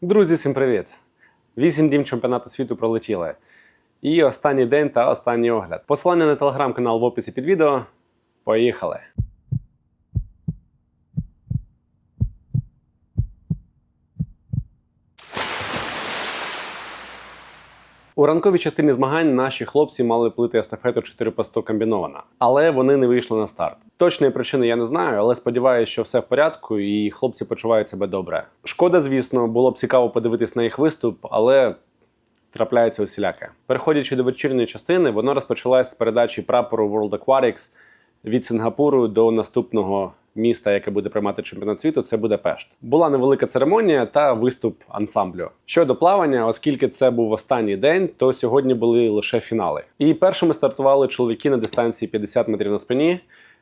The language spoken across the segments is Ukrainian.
Друзі, всім привіт! Вісім днів чемпіонату світу пролетіли. І останній день та останній огляд. Посилання на телеграм-канал в описі під відео. Поїхали! У ранковій частині змагань наші хлопці мали плити естафету 4 по 100 комбінована, але вони не вийшли на старт. Точної причини я не знаю, але сподіваюся, що все в порядку і хлопці почувають себе добре. Шкода, звісно, було б цікаво подивитись на їх виступ, але трапляється усіляке. Переходячи до вечірньої частини, воно розпочалось з передачі прапору World Aquatics від Сингапуру до наступного міста, яке буде приймати чемпіонат світу, це Будапешт. Була невелика церемонія та виступ ансамблю. Щодо плавання, оскільки це був останній день, то сьогодні були лише фінали. І першими стартували чоловіки на дистанції 50 метрів на спині.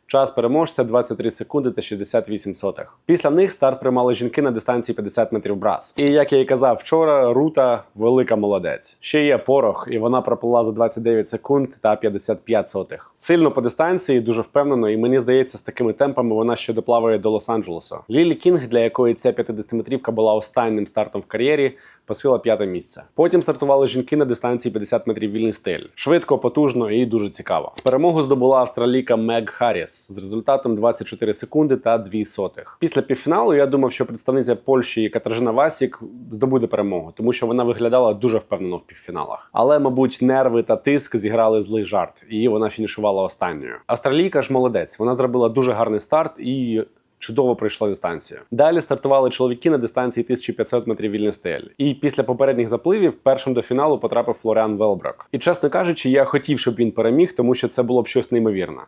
Час переможця 23 секунди та 68 сотих. Після них старт приймали жінки на дистанції 50 метрів брас. І як я і казав вчора, Рута велика молодець. Ще є порох, і вона проплила за 29 секунд та 55 сотих. Сильно по дистанції, дуже впевнено, і мені здається, з такими темпами вона ще доплаває до Лос-Анджелесу. Лілі Кінг, для якої ця 50-метрівка була останнім стартом в кар'єрі, посила п'яте місце. Потім стартували жінки на дистанції 50 метрів вільний стиль. Швидко, потужно і дуже цікаво. Перемогу здобула австралійка Мег Харріс з результатом 24 секунди та 2 сотих. Після півфіналу я думав, що представниця Польщі Катержина Васік здобуде перемогу, тому що вона виглядала дуже впевнено в півфіналах. Але, мабуть, нерви та тиск зіграли злий жарт, і вона фінішувала останньою. Австралійка ж молодець. Вона зробила дуже гарний старт і. Чудово пройшла дистанцію. Далі стартували чоловіки на дистанції 1500 метрів вільний стиль. І після попередніх запливів першим до фіналу потрапив Флоріан Велброк. І чесно кажучи, я хотів, щоб він переміг, тому що це було б щось неймовірне.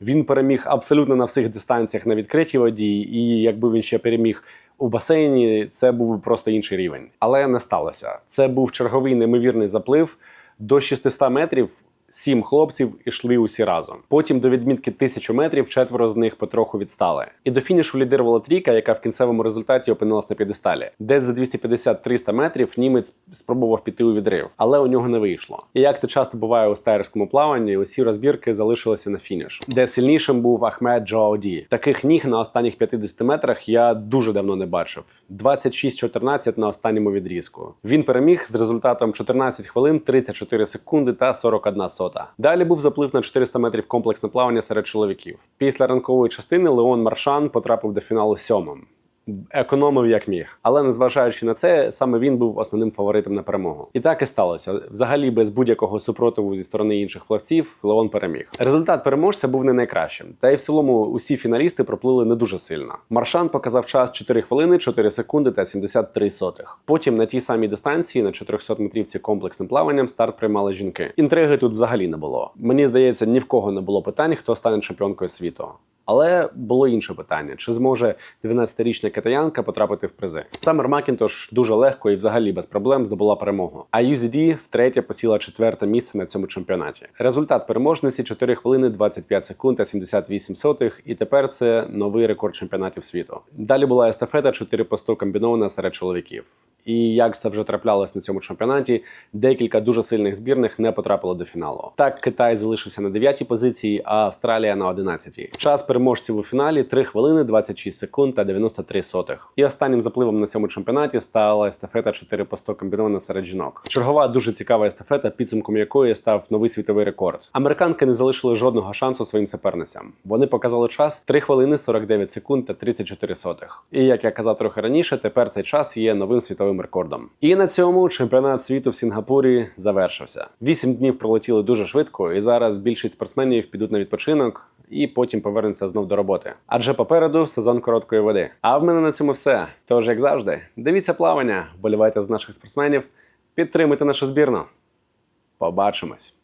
Він переміг абсолютно на всіх дистанціях на відкритій воді, і якби він ще переміг у басейні, це був просто інший рівень. Але не сталося. Це був черговий неймовірний заплив до 600 метрів. Сім хлопців ішли усі разом. Потім до відмітки 1000 метрів четверо з них потроху відстали. І до фінішу лідирувала трійка, яка в кінцевому результаті опинилась на п'єдесталі. Десь за 250-300 метрів німець спробував піти у відрив, але у нього не вийшло. І як це часто буває у стаєрському плаванні, усі розбірки залишилися на фініш, де сильнішим був Ахмед Джоауді. Таких ніг на останніх 50 метрах я дуже давно не бачив. 26-14 на останньому відрізку. Він переміг з результатом 14 хвилин, 34 секунди та 41 сота. Далі був заплив на 400 метрів комплексне плавання серед чоловіків. Після ранкової частини Леон Маршан потрапив до фіналу сьомим. Економив як міг, але незважаючи на це, саме він був основним фаворитом на перемогу. І так і сталося. Взагалі, без будь-якого супротиву зі сторони інших плавців, Леон переміг. Результат переможця був не найкращим, та й в цілому усі фіналісти проплили не дуже сильно. Маршан показав час 4 хвилини, 4 секунди та 73 сотих. Потім на тій самій дистанції на 400 метрівці комплексним плаванням старт приймали жінки. Інтриги тут взагалі не було. Мені здається, ні в кого не було питань, хто стане чемпіонкою світу. Але було інше питання: чи зможе 12-річна китаянка потрапити в призи? Самер Макінтош дуже легко і взагалі без проблем здобула перемогу. А UZD втретє посіла четверте місце на цьому чемпіонаті. Результат переможниці 4 хвилини 25 секунд та 78 сотих, і тепер це новий рекорд чемпіонатів світу. Далі була естафета 4 по 100 комбінована серед чоловіків. І як це вже траплялось на цьому чемпіонаті, декілька дуже сильних збірних не потрапили до фіналу. Так, Китай залишився на 9-й позиції, а Австралія на 11-й. Час переможців у фіналі 3 хвилини 26 секунд та 93 сотих. І останнім запливом на цьому чемпіонаті стала естафета 4 по 100 комбінована серед жінок. Чергова дуже цікава естафета, підсумком якої став новий світовий рекорд. Американки не залишили жодного шансу своїм суперницям. Вони показали час 3 хвилини 49 секунд та 34 сотих. І як я казав трохи раніше, тепер цей час є новим світовим рекордом. І на цьому чемпіонат світу в Сінгапурі завершився. Вісім днів пролетіли дуже швидко, і зараз більшість спортсменів підуть на відпочинок і потім повернеться знов до роботи. Адже попереду сезон короткої води. А в мене на цьому все. Тож, як завжди, дивіться плавання, вболівайте з наших спортсменів, підтримуйте нашу збірну. Побачимось!